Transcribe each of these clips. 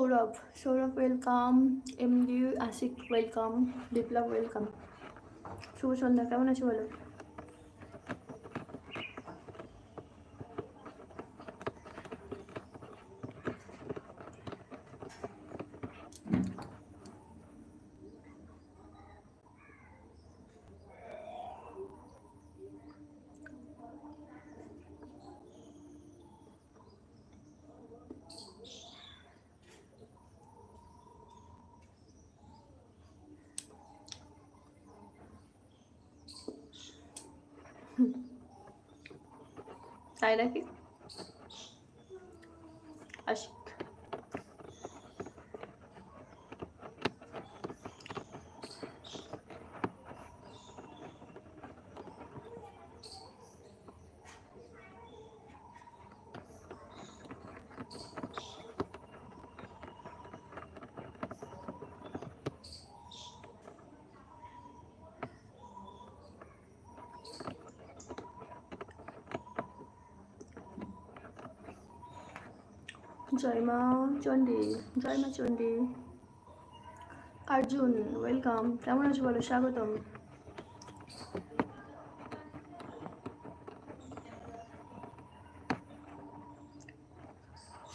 Sourav Sourav welcome MD Ashik welcome Biplab welcome শুভ সন্ধ্যা কেমন আছো বলো? তাই নাকি আশিক জয় মা চণ্ডী জয় মা চণ্ডী অর্জুন ওয়েলকাম কেমন আছো বলো? স্বাগতম।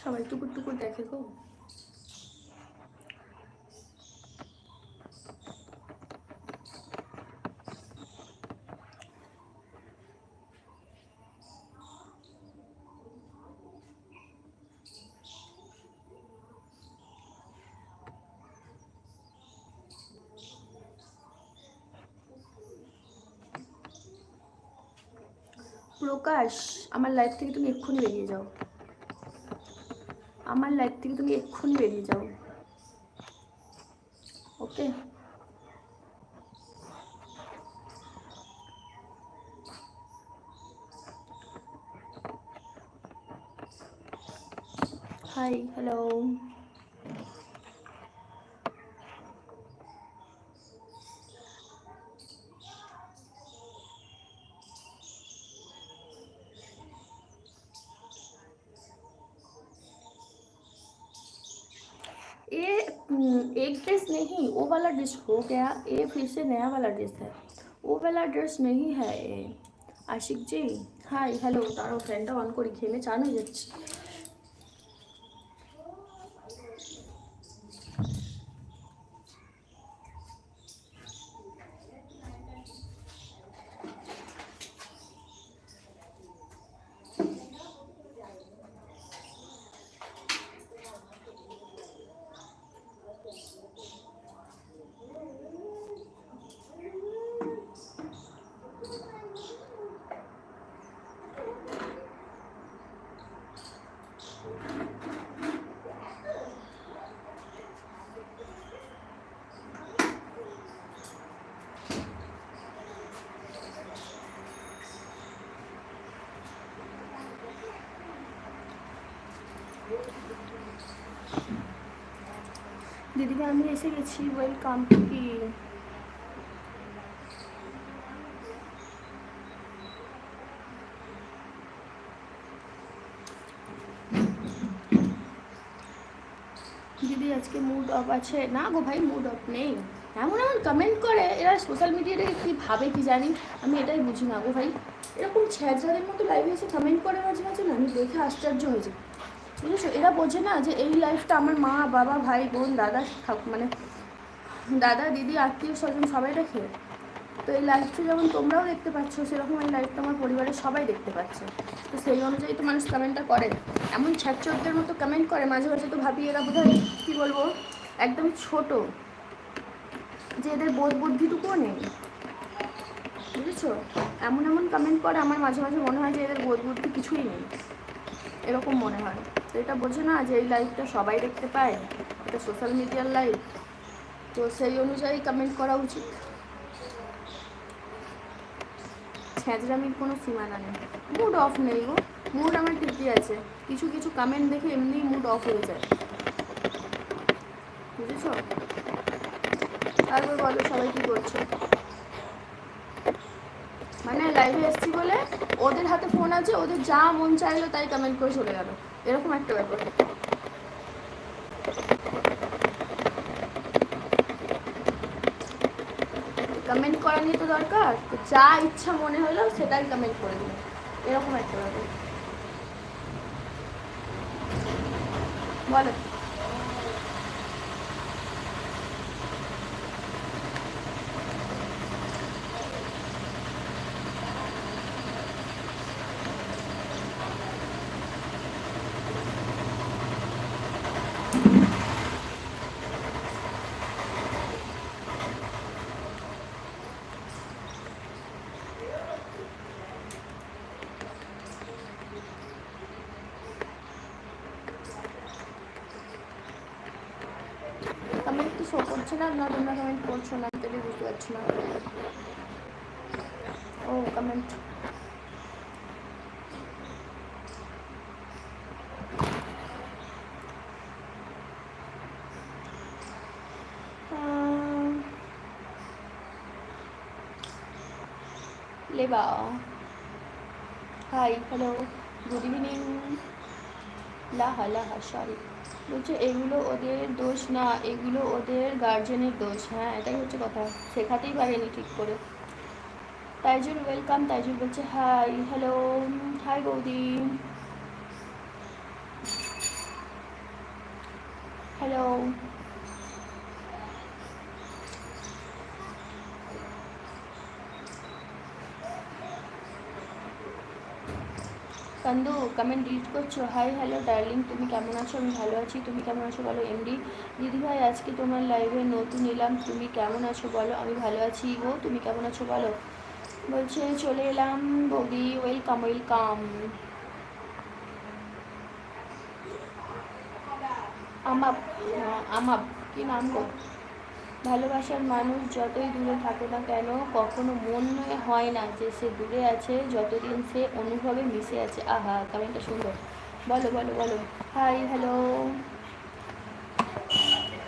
সবাই টুকুর টুকুর দেখে গো। প্রকাশ আমার লাইফ থেকে তুমি এক্ষুনি বেরিয়ে যাও। আমার লাইফ থেকে তুমি এক্ষুনি বেরিয়ে যাও। ওকে হাই হ্যালো वाला ड्रेस हो गया ये फिर से नया वाला ड्रेस है वो वाला ड्रेस नहीं है ये আশিক জি হাই হ্যালো তারও ফ্যানটা অন করি ঘেমে চান হয়ে যাচ্ছি দিদিকে আমি এসে গেছি। ওয়েলকাম কি? দিদি, আজকে মুড অফ আছে। না গো ভাই মুড অফ নেই। এমন এমন কমেন্ট করে, এরা সোশ্যাল মিডিয়াতে কি ভাবে কি জানি, আমি এটাই বুঝি না গো ভাই। এরকম ছ্যাঁচড়াদের মতো লাইভে এসে কমেন্ট করে মাঝে মাঝে না, আমি দেখে আশ্চর্য হয়ে যাই। বুঝেছ? এরা বোঝে না যে এই লাইফটা আমার মা, বাবা, ভাই, বোন, দাদা মানে দাদা, দিদি, আত্মীয় স্বজন সবাই দেখে। তো এই লাইফটা যেমন তোমরাও দেখতে পাচ্ছ, সেরকম এই লাইফটা আমার পরিবারের সবাই দেখতে পাচ্ছে। তো সেই অনুযায়ী তো মানুষ কমেন্টটা করে। এমন ছ্যাচরদের মতো কমেন্ট করে, মাঝে মাঝে তো ভাবি এরা বোধ হয় কী বলব, একদম ছোট, যে এদের বোধ বুদ্ধিটুকুও নেই। বুঝেছ? এমন এমন কমেন্ট করে, আমার মাঝে মাঝে মনে হয় যে এদের বোধ বুদ্ধি কিছুই নেই। এরকম মনে হয়। এটা বোঝে না যে এই লাইফটা সবাই দেখতে পায়। এটা সোশ্যাল মিডিয়ার লাইফ তো সেই অনুযায়ী কমেন্ট করা উচিত। ছ্যাঁচড়ামির কোনো সীমানা নেই। মুড অফ নেই গো। মুড আমার ঠিকই আছে। কিছু কিছু কমেন্ট দেখে এমনিই মুড অফ হয়ে যায়। বুঝেছ? তারপর বলো সবাই কী করছ? মানে লাইভে এসছি বলে ওদের হাতে ফোন আছে, ওদের যা মন চাইলো তাই কমেন্ট করে চলে গেল। এরকম একটা ব্যাপার। কমেন্ট করা নিয়ে তো দরকার। তো যা ইচ্ছা মনে হলো সেটাই কমেন্ট করে দিল এরকম একটা ব্যাপার। বলো কমেন্ট তো শো করছে না না, তোমরা কমেন্ট করছ না, আমি বুঝতে পারছি না। ও comment hi hello good evening Laha Laha sorry বলছে, এগুলো ওদের দোষ না, এগুলো ওদের গার্জেনের দোষ। হ্যাঁ এটাই হচ্ছে কথা। শেখাতেই পারেনি ঠিক করে। তাইজুল ওয়েলকাম তাইজুল বলছে হাই হ্যালো হাই বৌদি। হ্যালো কান্দু কমেন্ট ডিলিট করছ। হাই হ্যালো ডার্লিং তুমি কেমন আছো? আমি ভালো আছি। তুমি কেমন আছো বলো এমডি দিদি ভাই, আজকে তোমার লাইভে নতুন এলাম। তুমি কেমন আছো বলো? আমি ভালো আছি গো, তুমি কেমন আছো বলো? বলছে, চলে এলাম বৌদি ওয়েলকাম ওয়েলকাম আমাপ আমাপ কি নাম গো? ভালোবাসার মানুষ যতই দূরে থাকে না কেন, কখনো মনে হয় না যে সে দূরে আছে, যতদিন সে অনুভবে মিশে আছে। আহা কমেন্টটা সুন্দর। বলো বলো বলো। হাই হ্যালো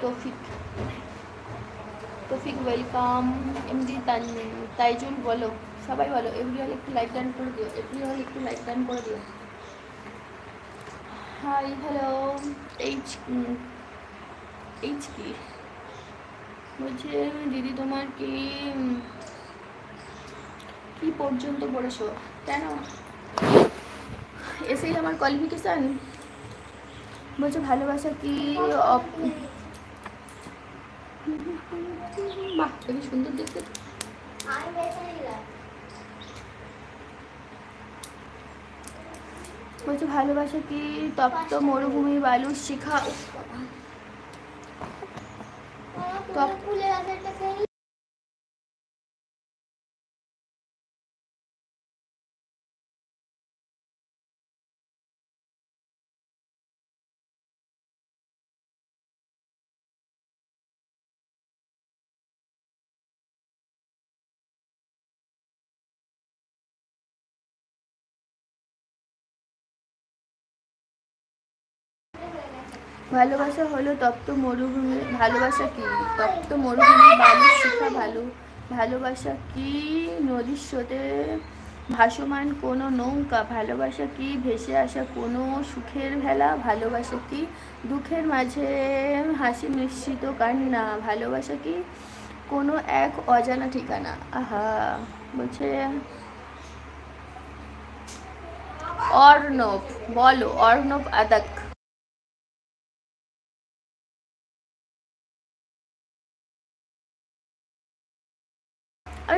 তৌফিক। তৌফিক ওয়েলকাম এমডি তাইজুল, বলো। সবাই বলো এভরি হল একটু লাইক ডান করে দিও। এভরি হল একটু লাইক ডান করে দিও। হাই হ্যালো এইচ এইচ কি? বলছে, দিদি তোমার কি কি পর্যন্ত পড়েছো কেন? এসেই আমার কোয়ালিফিকেশান বলছে, ভালোবাসা কি বাহ খুবই সুন্দর দেখতে। বলছে, ভালোবাসা কি তপ্ত মরুভূমি বালুর শিখা? টপ খুলে রাখাটা সেই ভালোবাসা হলো তপ্ত মরুভূমি ভালোবাসা কি? তপ্ত মরুভূমি বালুর শিখা ভালো ভালোবাসা কি নদীর স্রোতে ভাসমান কোনো নৌকা? ভালোবাসা কি ভেসে আসা কোনো সুখের ভেলা? ভালোবাসা কি দুঃখের মাঝে হাসি মিশ্রিত কান্না? ভালোবাসা কি কোনো এক অজানা ঠিকানা? আহা, বলছে অর্ণব। বলো, অর্ণব আদাক।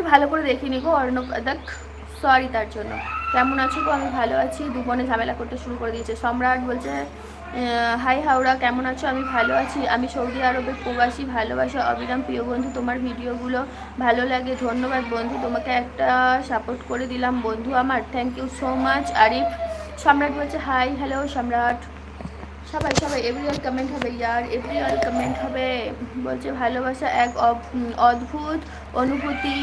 আমি ভালো করে দেখিনি গো অর্ণব দেখ সরি তার জন্য। কেমন আছো গো? আমি ভালো আছি। দু দুবনে ঝামেলা করতে শুরু করে দিয়েছে। সম্রাট বলছে হাই হাওড়া, কেমন আছো? আমি ভালো আছি। আমি সৌদি আরবের প্রবাসী, ভালোবাসা, অবিরাম। প্রিয় বন্ধু, তোমার ভিডিওগুলো ভালো লাগে। ধন্যবাদ বন্ধু, তোমাকে একটা সাপোর্ট করে দিলাম বন্ধু আমার। Thank you so much Arif. Samrat বলছে, হাই হ্যালো সম্রাট। সবাই সবাই এভরিওয়াল কমেন্ট হবে, ইয়ার এভরিওয়াল কমেন্ট হবে। বলছে, ভালোবাসা এক অদ্ভুত অনুভূতি।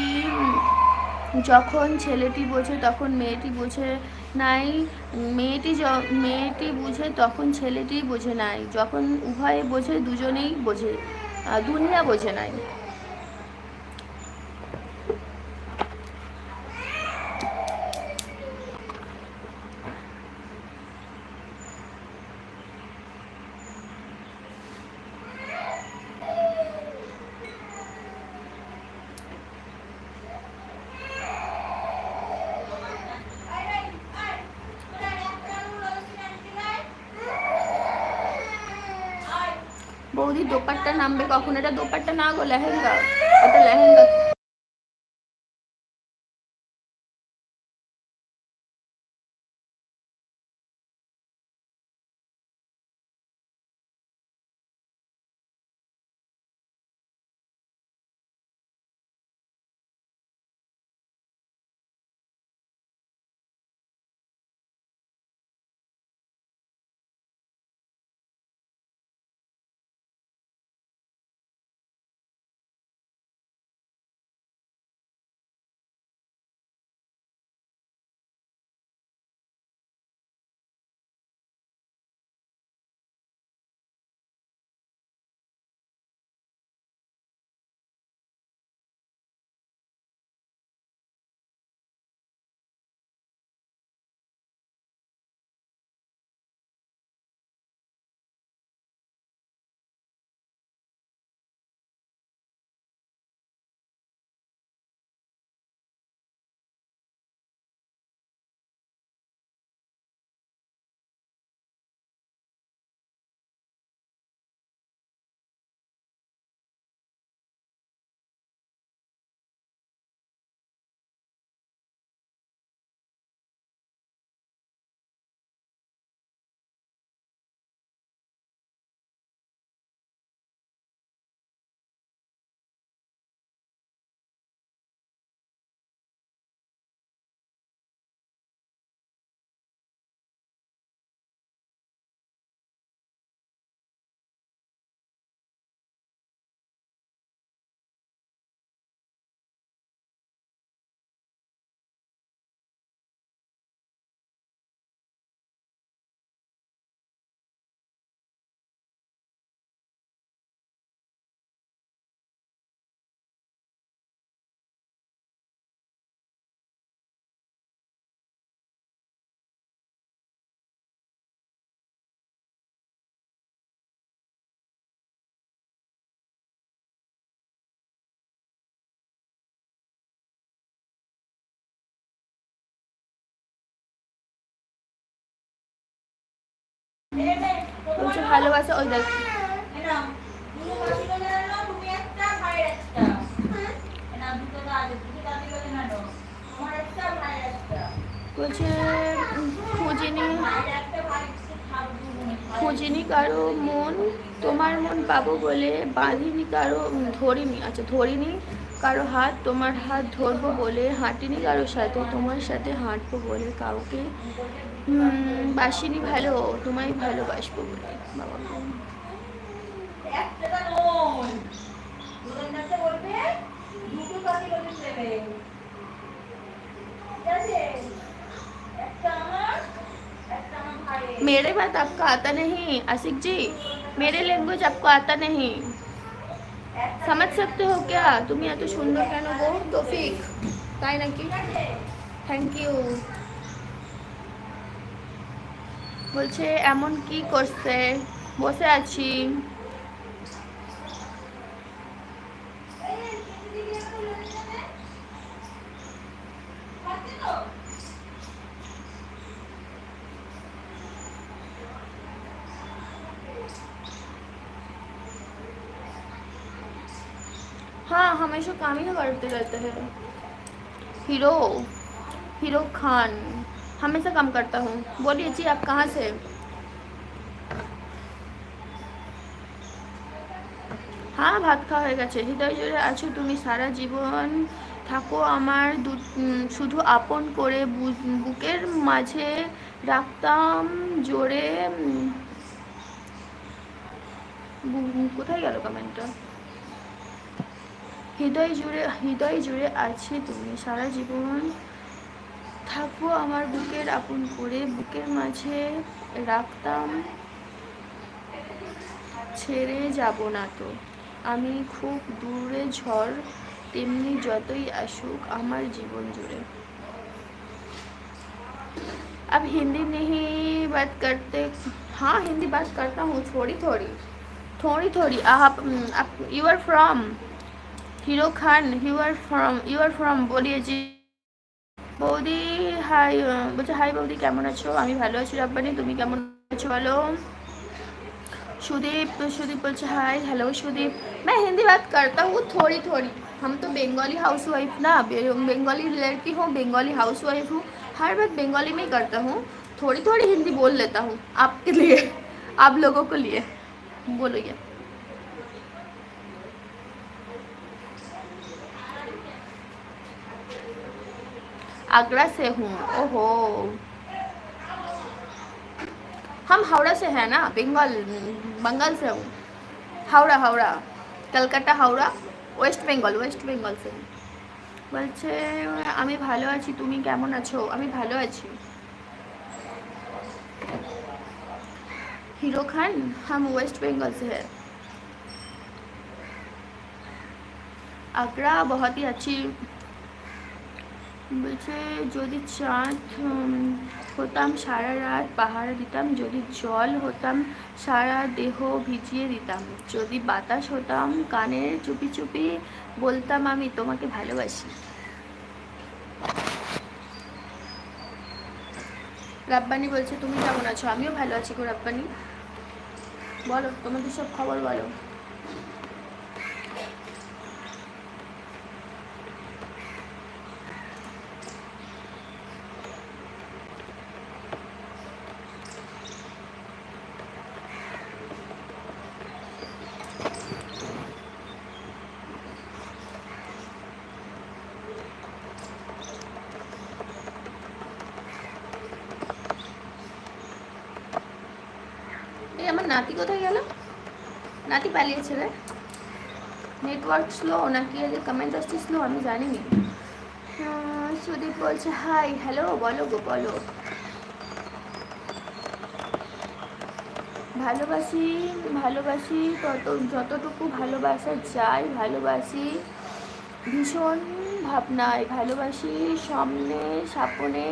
যখন ছেলেটি বোঝে, তখন মেয়েটি বোঝে নাই। মেয়েটি মেয়েটি বুঝে, তখন ছেলেটি বোঝে নাই। যখন উভয়ে বোঝে, দুজনেই বোঝে। দুনিয়া বোঝে নাই। বৌদি দোপাট্টা নামবে কখন? এটা দোপাট্টা না গো লেহেঙ্গা। এটা লেহেঙ্গা। ভালোবাসা ওই দেখ। বলছে, খুঁজিনি খুঁজিনি কারও মন, তোমার মন পাবো বলে বাঁধিনি কারও, ধরিনি আচ্ছা ধরিনি কারও হাত, তোমার হাত ধরবো বলে হাঁটিনি কারও সাথে, তোমার সাথে হাঁটবো বলে কাউকে বাসিনি ভালো, তোমায় ভালোবাসবো বলে। मेरे बात आपको आता नहीं आशिक जी मेरे लैंग्वेज आपको आता नहीं समझ सकते हो क्या তুমি এত সুন্দর কেন গো তৌফিক তাই নাকি থ্যাংক ইউ বলছে এমন কি করছে বসে আছি हाँ हमेशा काम ही ना करते रहते हैं हीरो हीरो खान हमेशा काम करता हूँ बोलिए जी आप कहाँ से হ্যাঁ ভাত খাওয়া হয়ে গেছে হৃদয় জুড়ে আছো তুমি সারা জীবন থাকো আমার দু- উম, শুধু আপন করে বু- বুকের মাঝে রাখতাম জোরে উম, বু- কোথায় গেল কমেন্টটা হৃদয় জুড়ে হৃদয় জুড়ে আছে তুমি সারা জীবন থাকবো আমার বুকের আপন করে বুকের মাঝে রাখতাম ছেড়ে যাব না তো আমি খুব দূরে ঝড় তেমনি যতই আসুক আমার জীবন জুড়ে अब हिंदी नहीं बात करते हाँ हिंदी बात करता हूँ थोड़ी थोड़ी थोड़ी थोड़ी आप आप you are from hero Khan you are from you are from বলিয়ে জি বৌদি হাই বলছে হাই বৌদি কেমন আছো আমি ভালো আছি রাব্বানি তুমি কেমন আছো বলো সুদীপ সুদীপ বলছে হাই হ্যালো সুদীপ मैं हिंदी बात करता हूँ थोड़ी थोड़ी हम तो बंगाली हाउस वाइफ ना बंगाली लड़की हूँ बंगाली हाउस वाइफ हूँ हर बात बंगाली में ही करता हूँ थोड़ी थोड़ी हिंदी बोल लेता हूँ आपके लिए आप लोगों को लिए बोलो ये आगरा से हूँ ओहो हम हावड़ा से हैं ना बंगाल बंगाल से हूँ Howrah Howrah Kolkata Howrah West Bengal West Bengal से हूँ। বলছে আমি ভালো আছি তুমি কেমন আছো আমি ভালো আছি हीरो खान हम वेस्ट बंगाल से हैं आगरा बहुत ही अच्छी বলছে, যদি চাঁদ হতাম সারা রাত, পাহারা দিতাম, যদি জল হতাম, সারা দেহ ভিজিয়ে দিতাম, যদি বাতাস হতাম, কানে চুপি চুপি বলতাম আমি তোমাকে ভালোবাসি। রাব্বানি বলছে, তুমি কেমন আছো? আমিও ভালো আছি গো রাব্বানি। বলো, তোমাদের সব খবর বলো এই আমার নাতি কোথায় গেল পালিয়েছিলে নেটওয়ার্ক স্লো নাকি এদের কমেন্ট আসছে স্লো আমি জানিনি। হ্যাঁ, সুদীপ বলছে হাই হ্যালো বলো গো, বলো। ভালোবাসি ভালোবাসি তত যতটুকু ভালোবাসা যায় ভালোবাসি ভীষণ ভাবনায়। ভালোবাসি সামনে সাপনে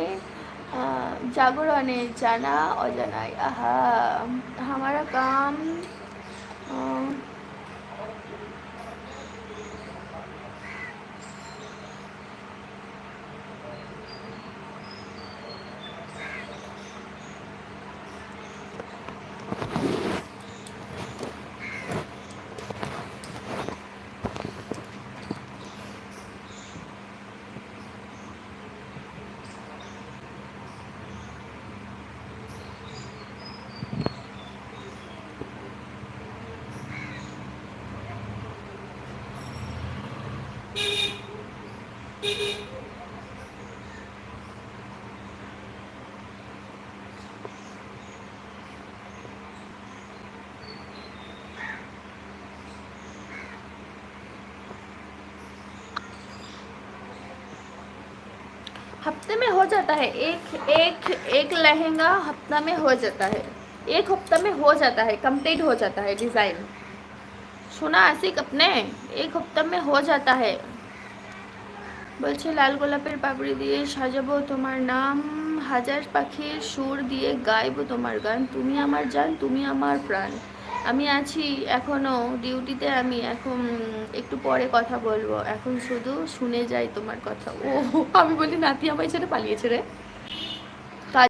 জাগরণে, জানা, অজানায়। আহা, আমারা কাম আহ, हफ्ते में हो जाता है एक एक एक लहंगा हफ्ता में हो जाता है एक हफ्ता में हो जाता है कंप्लीट हो जाता है डिज़ाइन सुना आशिक अपने एक हफ्ता में हो जाता है বলছে লাল গোলাপের পাপড়ি দিয়ে সাজাবো তোমার নাম হাজার পাখির সুর দিয়ে গাইবো তোমার গান তুমি আমার জান তুমি আমার প্রাণ আমি আছি এখনও ডিউটিতে, আমি এখন একটু পরে কথা বলব। এখন শুধু শুনে যাই তোমার কথা। ও, আমি বলি নাতি আমায় ছেড়ে পালিয়েছে রে।